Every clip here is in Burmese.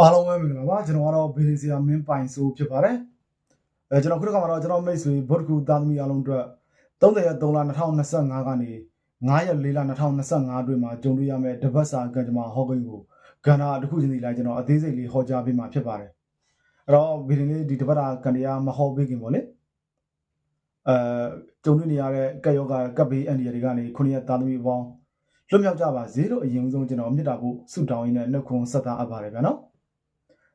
အားလုံးပဲမင်္ဂလာပါကျွန်တော်ကတော့ဘေးစီယာမင်းပိုင်ဆိုဖြစ်ပါတယ်အဲကျွန်တော်ခုနကမှတော့ကျွန်တော်မိတ်ဆွေဗုဒ္ဓကူသားသမီးအားလုံးအတွက်30ရက်3လ2025ကနေ9ရက်4လ2025အတွင်းမှာကြုံတွေ့ရမယ့်တပတ်စာကံကြမ္မာဟောကိန်းကိုကဏ္ဍတစ်ခုချင်းစီလိုက်ကျွန်တော်အသေးစိတ်လေးဟောကြားပေးမှာဖြစ်ပါတယ်အဲ့တော့ဗီဒီယိုလေးဒီတပတ်တာကံတရားမဟောပေးခင်ပေါ့လေအဲကြုံတွေ့နေရတဲ့ကက်ယောဂကပ်ဘေးအန်ဒီယာတွေကနေခုနှစ်ရက်သားသမီးပေါင်းလွတ်မြောက်ကြပါစေလို့အရင်ဆုံးကျွန်တော်မြစ်တာဖို့ဆုတောင်းရင်းနဲ့နှုတ်ခွန်းဆက်သားအပ်ပါတယ်ဗျာနော်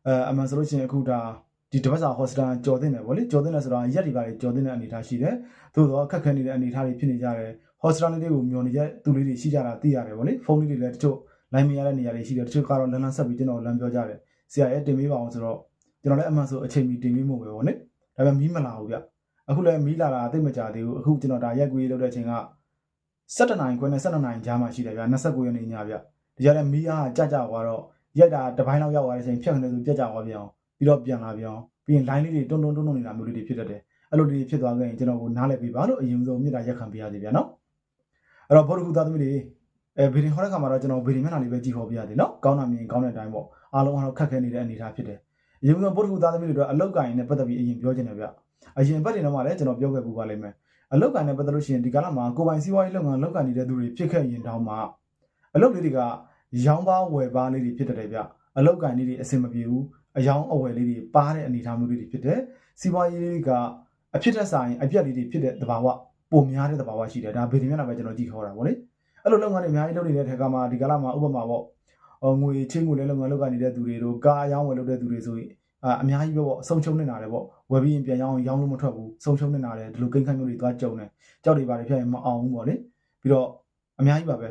အဲအမှန်ဆိုလို့ရှိရင်အခုဒါဒီတပတ်စာဟောစတာကြော်တင်တယ်ဗောလေကြော်တင်တယ်ဆိုတာရက်ဒီပါလေကြော်တင်တဲ့အနေအထားရှိတယ်သို့တော့ခက်ခဲနေတဲ့အနေအထားတွေဖြစ်နေကြတယ်ဟောစတာလေးတွေကိုမျောနေကြသူလေးတွေရှိကြတာသိရတယ်ဗောလေဖုန်းလေးတွေလည်းတချို့လိုင်းမရတဲ့နေရာတွေရှိတယ်တချို့ကတော့လန်လန်ဆက်ပြီးကျွန်တော်လမ်းပြောကြတယ်ဆရာရဲ့တင်ပေးပါအောင်ဆိုတော့ကျွန်တော်လည်းအမှန်ဆိုအချိန်မီတင်ပေးမှုပဲဗောလေဒါပေမဲ့မီးမလာဘူးဗျအခုလည်းမီးလာတာသိမကြသေးဘူးအခုကျွန်တော်ဒါရက်ကွေးလုပ်တဲ့အချိန်က7နိုင်ခွဲနဲ့7နိုင်ကြားမှာရှိတယ်ဗျ29ရက်နေ့ညဗျဒီကြတဲ့မီးအားကြကြသွားတော့ ရိုက်တာတစ်ပိုင်းလောက်ရောက်သွားတဲ့အချိန်ဖြတ်ခနဲ့ဆိုပြက်ကြသွားပြန်အောင်ပြီးတော့ပြန်လာပြန်အောင်ပြီးရင် line လေးတွေတွန်းတွန်းတွန်းတွန်းနေတာမျိုးလေးတွေဖြစ်တတ်တယ်အဲ့လိုတွေဖြစ်သွားခဲ့ရင်ကျွန်တော်ကိုနားလည်ပေးပါလို့အရင်ဆုံးမြစ်တာရက်ခံပေးရစီဗျာနော်အဲ့တော့ဘောဓကုသားသမီးတွေအဲဗီဒီယိုဟောတဲ့ခါမှာတော့ကျွန်တော်ဗီဒီယိုမျက်နှာလေးပဲကြည့်ဟောပြရစီနော်ကောင်းတာမြင်ကောင်းတဲ့အတိုင်းပေါ့အားလုံးကတော့ခက်ခဲနေတဲ့အနေအထားဖြစ်တယ်အရင်ဆုံးဘောဓကုသားသမီးတွေတော့အလောက်ကင်နဲ့ပတ်သက်ပြီးအရင်ပြောချင်တယ်ဗျအရင်ဘက်တွေတော့မှလည်းကျွန်တော်ပြောခဲ့ပူပါလိမ့်မယ်အလောက်ကင်နဲ့ပတ်သက်လို့ရှိရင်ဒီကာလမှာကိုပိုင်စီးပွားရေးလုပ်ငန်းလောက်ကန်နေတဲ့သူတွေဖြစ်ခဲ့ရင်တောင်မှအလုပ်လေးတွေက ရောင်းပါဝယ်ပါလေးတွေဖြစ်တတ်တယ်ဗျအလောက်ကန်လေးတွေအဆင်မပြေဘူးအယောင်အဝယ်လေးတွေပါတဲ့အနေအထားမျိုးလေးတွေဖြစ်တယ်စီးပွားရေးလေးကအဖြစ်သက်ဆိုင်အပြက်လေးတွေဖြစ်တဲ့သဘာဝပုံများတဲ့သဘာဝရှိတယ်ဒါဗီဒီယိုမျက်နှာပဲကျွန်တော်ကြည့်ခေါ်တာဗောလေအဲ့လိုလုပ်ငန်းတွေအများကြီးလုပ်နေတဲ့ထက်ကမှဒီကာလမှာဥပမာပေါ့ဟောငွေချင်းငွေလဲလုပ်ငန်းလုပ်ကနေနေတဲ့သူတွေတို့ကားအယောင်းဝယ်လုပ်တဲ့သူတွေဆိုရင်အာအများကြီးပဲပေါ့ဆုံးရှုံးနေတာလေပေါ့ဝယ်ပြီးရင်ပြန်ရောင်းရောင်းလို့မထွက်ဘူးဆုံးရှုံးနေတာလေဒီလိုကိန်းခန့်မျိုးတွေသွားကြုံတယ်ကြောက်တွေပါတယ်ဖြစ်ရင်မအောင်ဘူးပေါ့လေပြီးတော့အများကြီးပါပဲ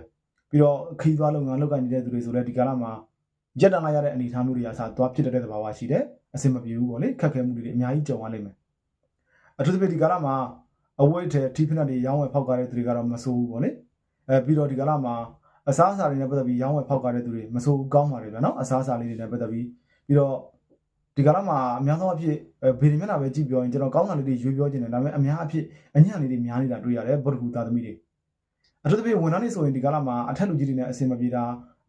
ပြီးတော့ခီးသွားလုပ်ငန်းလုပ်ကနေနေတဲ့သူတွေဆိုလည်းဒီကာလမှာရက်တန်လာရတဲ့အနေအထားမျိုးတွေအစားသွားဖြစ်တဲ့သဘာဝရှိတယ်အဆင်မပြေဘူးပေါ့လေခက်ခဲမှုတွေအများကြီးကြုံရလိမ့်မယ်အထူးသဖြင့်ဒီကာလမှာအဝိတ်တဲ့ထိဖနက်တွေရောင်းဝယ်ဖောက်ကားတဲ့သူတွေကတော့မဆိုးဘူးပေါ့လေအဲပြီးတော့ဒီကာလမှာအစားအစာတွေနဲ့ပတ်သက်ပြီးရောင်းဝယ်ဖောက်ကားတဲ့သူတွေမဆိုးဘူးကောင်းပါတယ်ဗျာနော်အစားအစာလေးတွေနဲ့ပတ်သက်ပြီးပြီးတော့ဒီကာလမှာအများဆုံးအဖြစ်ဗီဒီမျက်နှာပဲကြည့်ပြောရင်ကျွန်တော်ကောင်းတာလေးတွေရွေးပြောချင်တယ်ဒါပေမဲ့အများအဖြစ်အညံ့လေးတွေများနေတာတွေ့ရတယ်ဗုဒ္ဓဂူသားသမီးတွေ အထူးသဖြင့်ဝန်ထမ်းတွေဆိုရင်ဒီကာလမှာအထက်လူကြီးတွေနဲ့အဆင်မပြေတာ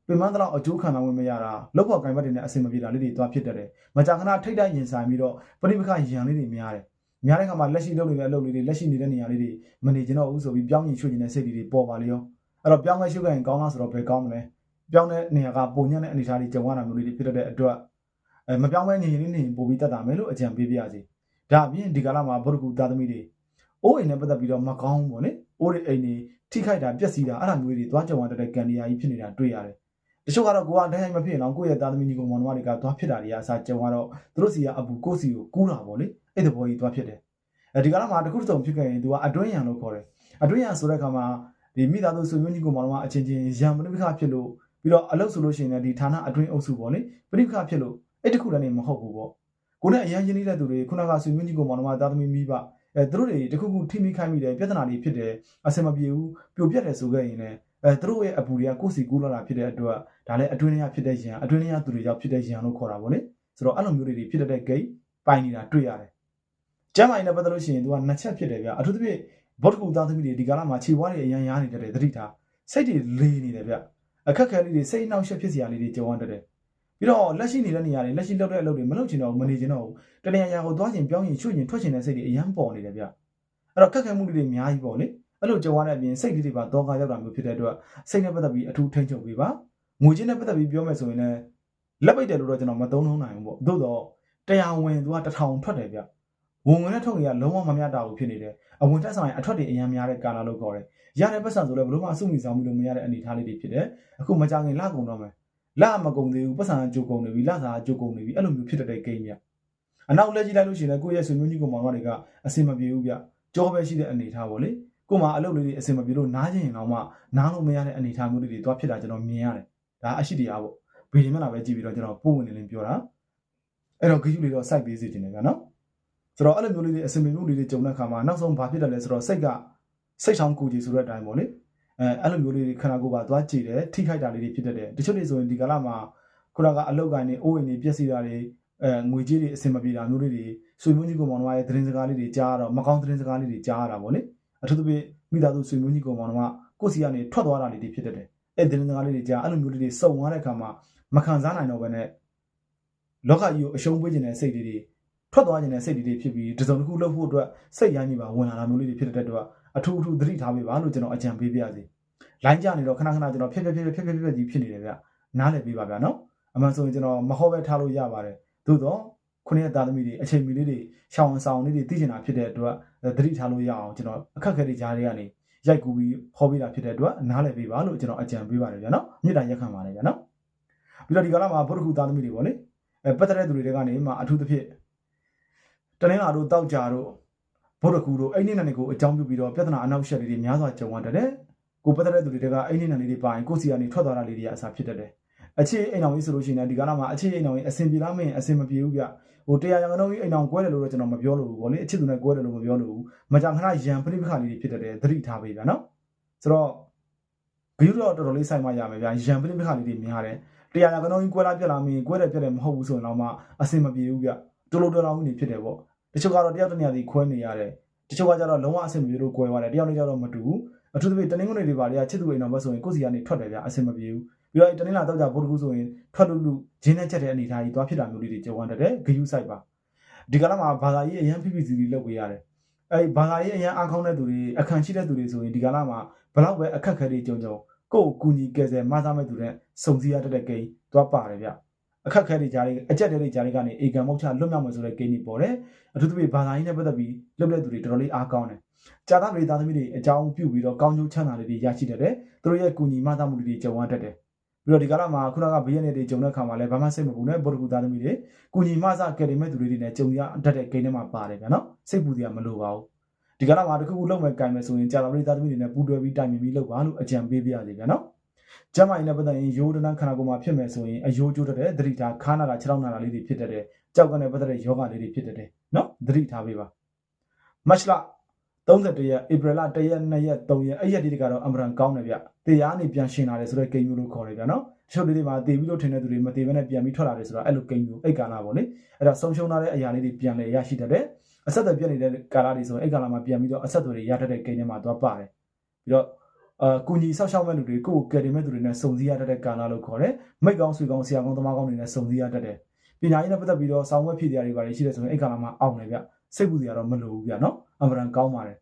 ပင်မတော့အကျိုးခံစားဝင်မရတာလောက်ပေါ်ကိုင်ဘတ်တွေနဲ့အဆင်မပြေတာလေးတွေသွားဖြစ်တတ်တယ်။မကြာခဏထိတ်တိုက်ရင်ဆိုင်ပြီးတော့ပရိပခရန်လေးတွေများတယ်။များတဲ့ခါမှာလက်ရှိလုပ်နေတဲ့အလုပ်လေးတွေလက်ရှိနေတဲ့နေရာလေးတွေမနေကျင်တော့ဘူးဆိုပြီးပြောင်းရင်ရွှေ့နေတဲ့စိတ်တွေပေါ်ပါလေရော။အဲ့တော့ပြောင်းလဲရွှေ့ခဲ့ရင်ကောင်းလားဆိုတော့ဘယ်ကောင်းမလဲ။ပြောင်းတဲ့နေရာကပုံညံ့တဲ့အနေအထားတွေကြုံရတာမျိုးလေးတွေဖြစ်တတ်တဲ့အတွက်အဲမပြောင်းလဲနေရင်လေးနေပို့ပြီးတတ်တာမယ်လို့အကြံပေးပြရစီ။ဒါအပြင်ဒီကာလမှာဗုဒ္ဓကူသားသမီးတွေအိုးအိမ်နဲ့ပတ်သက်ပြီးတော့မကောင်းဘူးပေါ့လေ။အိုးတွေအိမ်တွေ ထိခိုက်တာပျက်စီးတာအဲ့လိုမျိုးတွေသွားကြုံရတဲ့ကန်ဒီယာကြီးဖြစ်နေတာတွေ့ရတယ်။တချို့ကတော့ကိုကတိုင်းတိုင်းမဖြစ်ရင်တော့ကိုယ့်ရဲ့သားသမီးညီကောင်မောင်နှမတွေကသွားဖြစ်တာတွေကအစားကြုံတော့သူတို့စီကအပူကိုယ့်စီကိုကူးတာပေါ့လေအဲ့ဒီဘောကြီးသွားဖြစ်တယ်အဲဒီကလာမှာတခုတစ်စုံဖြစ်ခဲ့ရင်သူကအတွင်းရံလို့ခေါ်တယ်အတွင်းရံဆိုတဲ့အခါမှာဒီမိသားစုဆွေမျိုးညီကောင်မောင်နှမအချင်းချင်းရံပဋိပက္ခဖြစ်လို့ပြီးတော့အလုပ်ဆိုလို့ရှိရင်လည်းဒီဌာနအတွင်းအုပ်စုပေါ့လေပဋိပက္ခဖြစ်လို့အဲ့တခုတည်းနေမဟုတ်ဘူးပေါ့ကိုနဲ့အရင်ရင်းနေတဲ့သူတွေခုနကဆွေမျိုးညီကောင်မောင်နှမသားသမီးမိဘ အဲသူတို့တွေတခုခုထိမိခိုင်းမိတယ်ပြဿနာတွေဖြစ်တယ်အဆင်မပြေဘူးပြိုပြက်တယ်ဆိုခဲ့ရင်လည်းအဲသူတို့ရဲ့အပူတွေကကိုယ်စီကူးလာတာဖြစ်တဲ့အတွက်ဒါလည်းအတွင်းထဲကဖြစ်တဲ့ရန်အတွင်းထဲကသူတွေကြောင့်ဖြစ်တဲ့ရန်လို့ခေါ်တာပေါ့လေဆိုတော့အဲ့လိုမျိုးတွေဖြစ်တဲ့ gate ပိုင်နေတာတွေ့ရတယ်ကျမ်းမာရေးနဲ့ပတ်သက်လို့ရှိရင်သူကနှစ်ချက်ဖြစ်တယ်ဗျအထူးသဖြင့်ဘော့တကူသားသမီးတွေဒီကာလမှာခြေပွားတွေအရန်ရားနေတယ်သတိထားစိတ်တွေလေးနေတယ်ဗျအခက်ခဲလေးတွေစိတ်နှောက်ယှက်ဖြစ်စရာလေးတွေကြုံရတတ်တယ် ပြီးတော့လက်ရှိနေတဲ့နေရာတွေလက်ရှိလုပ်တဲ့အလုပ်တွေမလုပ်ချင်တော့ဘူးမနေချင်တော့ဘူးတနေရာရာကိုသွားချင်ပြောင်းချင်ရွှေ့ချင်ထွက်ချင်တဲ့စိတ်တွေအရန်ပေါ်နေတယ်ဗျအဲ့တော့ခက်ခဲမှုတွေအများကြီးပေါ့လေအဲ့လိုကြုံရတဲ့အပြင်စိတ်လေးတွေပါတော့ကားရောက်တာမျိုးဖြစ်တဲ့အတွက်စိတ်နဲ့ပတ်သက်ပြီးအထူးထိန်းချုပ်ပေးပါငွေချင်းနဲ့ပတ်သက်ပြီးပြောမယ်ဆိုရင်လည်းလက်ပိတ်တယ်လို့တော့ကျွန်တော်မသုံးလုံးနိုင်ဘူးပေါ့သို့တော့တရားဝင်သူကတထောင်ထွက်တယ်ဗျဝင်ဝင်နဲ့ထုတ်ရလုံးဝမမျှတာဘူးဖြစ်နေတယ်အဝင်တက်ဆောင်ရင်အထွက်တွေအများများတဲ့ကာလာလို့ခေါ်တယ်ရတဲ့ပတ်စံဆိုလည်းဘလို့မှအစုမိဆောင်မှုလို့မရတဲ့အနေအထားလေးတွေဖြစ်တယ်အခုမကြခင်လကုန်တော့မယ် လမကုန်သေးဘူးပတ်စံအကျုပ်ကုန်နေပြီလစာအကျုပ်ကုန်နေပြီအဲ့လိုမျိုးဖြစ်တဲ့ဂိမ်းဗျအနောက်လက်ကြည့်လိုက်လို့ရှိရင်လည်းကိုယ့်ရဲ့ဆွေမျိုးကြီးကောင်မောင်တွေကအဆင်မပြေဘူးဗျကြောပဲရှိတဲ့အနေအထားပေါ့လေကို့မှာအလုပ်လေးတွေအဆင်မပြေလို့နားကျင်ရင်တော့မှနားလို့မရတဲ့အနေအထားမျိုးတွေတွားဖြစ်တာကျွန်တော်မြင်ရတယ်ဒါအရှိတရားပေါ့ဗီဒီယိုမျက်နှာပဲကြည့်ပြီးတော့ကျွန်တော်ပုံဝင်နေလင်းပြောတာအဲ့တော့ဂီယူလေးတော့ site ပေးစီတင်တယ်ဗျာနော်ဆိုတော့အဲ့လိုမျိုးလေးတွေအဆင်ပြေမှုလေးတွေကြုံတဲ့အခါမှာနောက်ဆုံးဘာဖြစ်တယ်လဲဆိုတော့စိတ်ကစိတ်ချောင်းကူကြီးဆိုတဲ့အတိုင်းပေါ့လေ အဲအဲ့လိုမျိုးလေးတွေခန္ဓာကိုယ်ပါသွားကြည့်တယ်ထိခိုက်တာလေးတွေဖြစ်တတ်တယ်တချို့တွေဆိုရင်ဒီကာလမှာခုနကအလုတ်ကိုင်းနေအိုးအိမ်တွေပြက်စီတာတွေအဲငွေကြေးတွေအဆင်မပြေတာမျိုးလေးတွေဆွေမျိုးကြီးကောင်မောင်တို့ရဲ့သတင်းစကားလေးတွေကြားရတော့မကောင်းသတင်းစကားလေးတွေကြားရတာပေါ့လေအထူးသဖြင့်မိသားစုဆွေမျိုးကြီးကောင်မောင်တို့ကကိုယ့်စီကနေထွက်သွားတာလေးတွေဖြစ်တတ်တယ်အဲ့ဒီသတင်းစကားလေးတွေကြားအဲ့လိုမျိုးလေးတွေစုံသွားတဲ့အခါမှာမခံစားနိုင်တော့ဘဲနဲ့လောကကြီးကိုအရှုံးပေးခြင်းတဲ့စိတ်တွေတွေ ထွက်သွားခြင်းတဲ့စိတ်တွေတွေဖြစ်ပြီးတစုံတစ်ခုလုပ်ဖို့အတွက်စိတ်ရိုင်းကြီးပါဝင်လာတာမျိုးလေးတွေဖြစ်တဲ့အတွက်အထူးအထူးသတိထားပေးပါလို့ကျွန်တော်အကြံပေးပါရစေ။လိုင်းကြနေတော့ခဏခဏကျွန်တော်ဖြက်ဖြက်ဖြက်ဖြက်ဖြက်ဖြက်ဖြက်ကြီးဖြစ်နေတယ်ဗျ။နားလည်ပေးပါဗျာနော်။အမှန်ဆိုရင်ကျွန်တော်မဟောပဲထားလို့ရပါတယ်။သို့တော့ခုနှစ်သားသမီးတွေအချိန်မီလေးတွေရှောင်းဆောင်လေးတွေသိကျင်တာဖြစ်တဲ့အတွက်သတိထားလို့ရအောင်ကျွန်တော်အခက်အခဲတွေကြားတွေကနေရိုက်ကူပြီးဟောပေးတာဖြစ်တဲ့အတွက်နားလည်ပေးပါလို့ကျွန်တော်အကြံပေးပါတယ်ဗျာနော်။မြေတားရက်ခံပါတယ်ဗျာနော်။ပြီးတော့ဒီကလာမှာဘုရခုသားသမီးတွေပေါ့လေ။အဲပတ်သက်တဲ့သူတွေကနေမှအထူးသဖြင့် တနင်္လာတို့တောက်ကြတို့ဘုရခုတို့အဲ့ဒီနဲ့ကိုအကြောင်းပြုပြီးတော့ပြဿနာအနောက်ရှက်လေးတွေများစွာကြုံရတတ်တယ်။ကိုပတ်သက်တဲ့သူတွေကအဲ့ဒီနဲ့လေးတွေပါရင်ကိုစီကနေထွက်သွားတာလေးတွေအစားဖြစ်တတ်တယ်။အခြေအိမ်အောင်ကြီးဆိုလို့ရှိရင်ဒီကလာမှာအခြေအိမ်အောင်ကြီးအဆင်ပြေလားမင်းအဆင်မပြေဘူးဗျ။ဟိုတရားရံကတော့အိမ်အောင်ကွဲတယ်လို့တော့ကျွန်တော်မပြောလို့ဘူးဗောလေအချစ်သူနဲ့ကွဲတယ်လို့မပြောလို့ဘူး။မကြခဏရံပရိပခါလေးတွေဖြစ်တတ်တယ်သတိထားပေးဗျာနော်။ဆိုတော့ဂရုတော့တော်တော်လေးစိုက်မှရမယ်ဗျာရံပရိပခါလေးတွေများတယ်။တရားရံကတော့ကွဲလားပြက်လားမင်းကွဲတယ်ပြက်တယ်မဟုတ်ဘူးဆိုရင်တော့မှအဆင်မပြေဘူးဗျ။တော်တော်တော်တော်ကြီးနေဖြစ်တယ်ဗော။ တချို့ကတော့တယောက်တစ်နေရာစီခွဲနေရတယ်။တချို့ကကျတော့လုံးဝအဆင်မပြေလို့ကွဲသွားတယ်။တယောက်နဲ့ကျတော့မတူဘူး။အထူးသဖြင့်တနင်္ဂနွေတွေပါလေချစ်သူအိမ်တော်ဘက်ဆိုရင်ကိုယ်စီကနေထွက်တယ်ဗျာအဆင်မပြေဘူး။ပြီးတော့တနင်္လာတော့ကြဗုဒ္ဓကူဆိုရင်ထွက်လို့လူဂျင်းနဲ့ချက်တဲ့အနေအထားကြီးသွားဖြစ်တာမျိုးလေးတွေကြုံရတဲ့ဂယူးဆိုင်ပါဒီကလာမှာဘာသာရေးအရန် PPC လုပ်ပေးရတယ်အဲဘာသာရေးအရန်အားကောင်းတဲ့သူတွေအခန့်ရှိတဲ့သူတွေဆိုရင်ဒီကလာမှာဘလောက်ပဲအခက်ခဲတွေကြုံကြုံကိုယ်ကူညီကယ်ဆယ်မသားမဲ့သူတွေစုံစည်းရတဲ့ကိန်းသွားပါတယ်ဗျ အခက်ခဲတွေကြားတွေအကြက်တွေကြားတွေကနေအေကံမုတ်ချလွတ်မြောက်မယ်ဆိုတဲ့ကိန်းကြီးပေါ်တယ်အထူးသဖြင့်ဘာသာရေးနဲ့ပတ်သက်ပြီးလုပ်တဲ့သူတွေတော်တော်လေးအားကောင်းတယ်ကြာသားပြည်သားသမီးတွေအကြောင်းပြုပြီးတော့ကောင်းကျိုးချမ်းသာတွေရရှိတတ်တယ်သူတို့ရဲ့ကူညီမသားမှုတွေကြုံရတတ်တယ်ပြီးတော့ဒီကလာမှာခုနကဘေးရနေတွေဂျုံတဲ့ခါမှာလည်းဘာမှစိတ်မပူနဲ့ဗုဒ္ဓကူသားသမီးတွေကုညီမဆကယ်ရီမဲ့သူတွေနဲ့ဂျုံရတတ်တဲ့ဂိမ်းထဲမှာပါတယ်ဗျာနော်စိတ်ပူစရာမလိုပါဘူးဒီကလာမှာတခုခုလုပ်မဲ့ကင်မယ်ဆိုရင်ကြာတော်လေးသားသမီးတွေနဲ့ပူတွဲပြီးတိုင်ပင်ပြီးလုပ်ပါလို့အကြံပေးပြရစီဗျာနော် ကျမကြီးနဲ့ပတ်သက်ရင်ရိုးတန်းခန္ဓာကိုယ်မှာဖြစ်မယ်ဆိုရင်အယိုးကျိုးတတ်တဲ့သတိထားခါနာတာခြေထောက်နာတာလေးတွေဖြစ်တတ်တဲ့ကြောက်ကနေပတ်သက်တဲ့ယောဂလေးတွေဖြစ်တတ်တယ်နော်သတိထားပေးပါမတ်လ31ရက်ဧပြီလ1ရက်2ရက်3ရက်အဲ့ရက်ဒီကတော့အမရန်ကောင်းတယ်ဗျတရားနေပြန်ရှင်လာတယ်ဆိုတော့ကိန်းမျိုးလို့ခေါ်တယ်ဗျာနော်တချို့လေးတွေမှာတည်ပြီးလို့ထင်တဲ့သူတွေမတည်ဘဲနဲ့ပြန်ပြီးထွက်လာတယ်ဆိုတော့အဲ့လိုကိန်းမျိုးအဲ့ကာလပေါ့လေအဲ့ဒါဆုံးရှုံးလာတဲ့အရာလေးတွေပြန်လဲရရှိတတ်တယ်အဆက်အသွယ်ပြတ်နေတဲ့ကာလတွေဆိုရင်အဲ့ကာလမှာပြန်ပြီးတော့အဆက်အသွယ်တွေရတတ်တဲ့ကိန်းတွေမှာသွားပါတယ်ပြီးတော့ အာကုညီဆောက်ရှောက်မဲ့လူတွေကိုယ်ကိုကယ်တင်မဲ့သူတွေနဲ့စုံစည်းရတတ်တဲ့ကာလလို့ခေါ်တယ်မိတ်ကောင်းဆွေကောင်းဆရာကောင်းသမားကောင်းတွေနဲ့စုံစည်းရတတ်တယ်ပညာရေးနဲ့ပတ်သက်ပြီးတော့ဆောင်းဝက်ဖြစ်တရားတွေပါရှိတယ်ဆိုရင်အဲ့ကာလမှာအောင်တယ်ဗျစိတ်ပူစရာတော့မလိုဘူးဗျနော်အမှန်တန်ကောင်းပါတယ်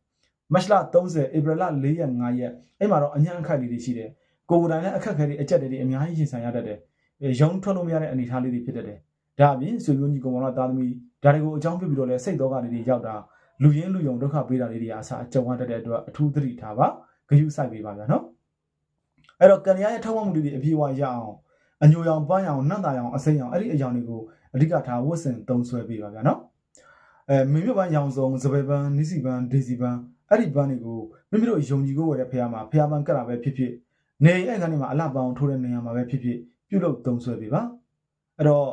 မတ်လ30ဧပြီလ4ရက်5ရက်အဲ့မှာတော့အញ្ញံအခက်လေးတွေရှိတယ်ကိုယ်တိုင်လည်းအခက်ခဲတွေအကြက်တွေအများကြီးရင်ဆိုင်ရတတ်တယ်ရုံထွက်လို့မရတဲ့အနေအထားလေးတွေဖြစ်တတ်တယ်ဒါအပြင်ဆွေမျိုးညီကောင်မောင်သားသမီးဒါတွေကိုအကြောင်းပြုပြီးတော့လဲစိတ်တော့ကလေးတွေရောက်တာလူရင်းလူယုံဒုက္ခပေးတာလေးတွေအစားအကြုံရတတ်တဲ့အတွက်အထူးသတိထားပါ ဂရုစိုက်ပေးပါဗျာနော်အဲ့တော့ကံရရဲ့ထောက်မှမှုတွေအပြည့်အဝရအောင်အညိုရောင်ပန်းရောင်နှံ့တာရောင်အစိမ်းရောင်အဲ့ဒီအကြောင်းတွေကိုအဓိကထားဝတ်ဆင်သုံးဆွဲပေးပါဗျာနော်အဲမင်းမြပန်းရောင်စုံစပယ်ပန်းနီးစီပန်းဒေစီပန်းအဲ့ဒီပန်းတွေကိုမိမိတို့ယုံကြည်ကိုဝယ်တဲ့ဖះမှာဖះပန်းကတ်တာပဲဖြစ်ဖြစ်နေအဲ့ကနေမှာအလှပောင်ထိုးတဲ့နေရာမှာပဲဖြစ်ဖြစ်ပြုလုပ်သုံးဆွဲပေးပါအဲ့တော့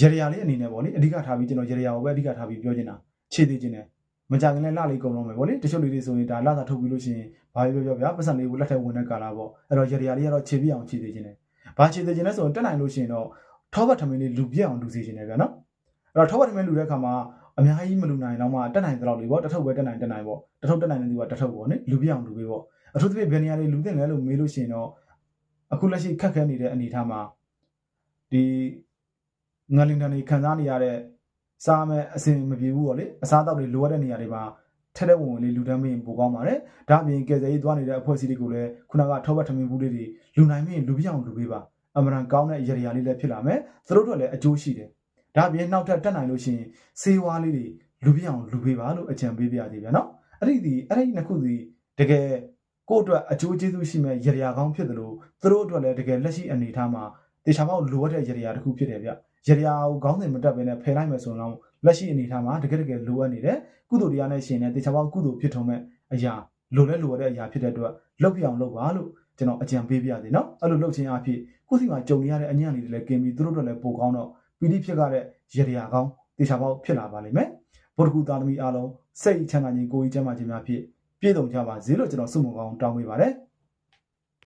ရရလေးအနေနဲ့ပေါ့လေအဓိကထားပြီးကျွန်တော်ရရကိုပဲအဓိကထားပြီးပြောချင်တာခြေသေးခြင်းနဲ့ မကြခင်လည်းလှလေးကုန်တော့မယ်ပေါ့လေတချို့လူတွေဆိုရင်ဒါလှသာထုတ်ပြီးလို့ရှိရင်ဘာပဲပြောပြောဗျာပတ်စံလေးကိုလက်ထက်ဝင်တဲ့ကာလာပေါ့အဲ့တော့ရရလေးကတော့ခြေပြအောင်ခြေသေးခြင်းနဲ့ဘာခြေသေးခြင်းလဲဆိုရင်တက်နိုင်လို့ရှိရင်တော့ထောပတ်ထမင်းလေးလူပြအောင်လူစီခြင်းနဲ့ဗျာနော်အဲ့တော့ထောပတ်ထမင်းလူတဲ့ခါမှာအများကြီးမလူနိုင်တော့မှတက်နိုင်တဲ့လောက်လေးပေါ့တထုပ်ပဲတက်နိုင်တက်နိုင်ပေါ့တထုပ်တက်နိုင်တဲ့သူကတထုပ်ပေါ့နိလူပြအောင်လူပေးပေါ့အထူးသဖြင့်ဘယ်နေရာလေးလူတင်လဲလို့မေးလို့ရှိရင်တော့အခုလက်ရှိခက်ခဲနေတဲ့အနေအထားမှာဒီငလင်တန်တွေခံစားနေရတဲ့ စားမဲ့အစင်မပြေဘူးပေါ့လေအစားအသောက်တွေလိုအပ်တဲ့နေရာတွေမှာထက်တဲ့ဝင်ဝင်လေးလူတန်းမင်းပိုကောင်းပါတယ်ဒါအပြင်ကယ်ဆယ်ရေးသွားနေတဲ့အဖွဲ့အစည်းတွေကိုလည်းခုနကထောက်ပတ်ထမင်းဘူးလေးတွေလူနိုင်မင်းလူပြအောင်လူပေးပါအမှန်ကောင်းတဲ့ရရလေးလည်းဖြစ်လာမယ်သူတို့တို့လည်းအကျိုးရှိတယ်ဒါအပြင်နောက်ထပ်တက်နိုင်လို့ရှိရင်ဆေးဝါးလေးတွေလူပြအောင်လူပေးပါလို့အကြံပေးပြရသေးဗျာနော်အဲ့ဒီဒီအဲ့ဒီနှစ်ခုစီတကယ်ကိုယ့်အတွက်အကျိုးကျေးဇူးရှိမဲ့ရရကောင်းဖြစ်တယ်လို့သူတို့အတွက်လည်းတကယ်လက်ရှိအနေအထားမှာတေချာပေါက်လိုအပ်တဲ့ရရတစ်ခုဖြစ်တယ်ဗျ ရရကိုခေါင်းစဉ်မတက်ဘဲနဲ့ဖယ်လိုက်မယ်ဆိုတော့လက်ရှိအနေအထားမှာတကယ်တကယ်လိုအပ်နေတယ်ကုသိုလ်တရားနဲ့ရှင်နေတေချာပေါက်ကုသိုလ်ဖြစ်ထုံမဲ့အရာလိုလဲလိုအပ်တဲ့အရာဖြစ်တဲ့အတွက်လုပ်ပြအောင်လုပ်ပါလို့ကျွန်တော်အကြံပေးပြရသေးနော်အဲ့လိုလုပ်ခြင်းအဖြစ်ကိုယ့်စီမှာကြုံရတဲ့အညံ့လေးတွေလည်းกินပြီးသူတို့အတွက်လည်းပိုကောင်းတော့ပီတိဖြစ်ကြတဲ့ရရကောင်းတေချာပေါက်ဖြစ်လာပါလိမ့်မယ်ဗုဒ္ဓကူသားသမီးအားလုံးစိတ်ချမ်းသာခြင်းကိုယ်ကြီးချမ်းသာခြင်းများဖြင့်ပြည့်စုံကြပါစေလို့ကျွန်တော်ဆုမွန်ကောင်းတောင်းပေးပါတယ်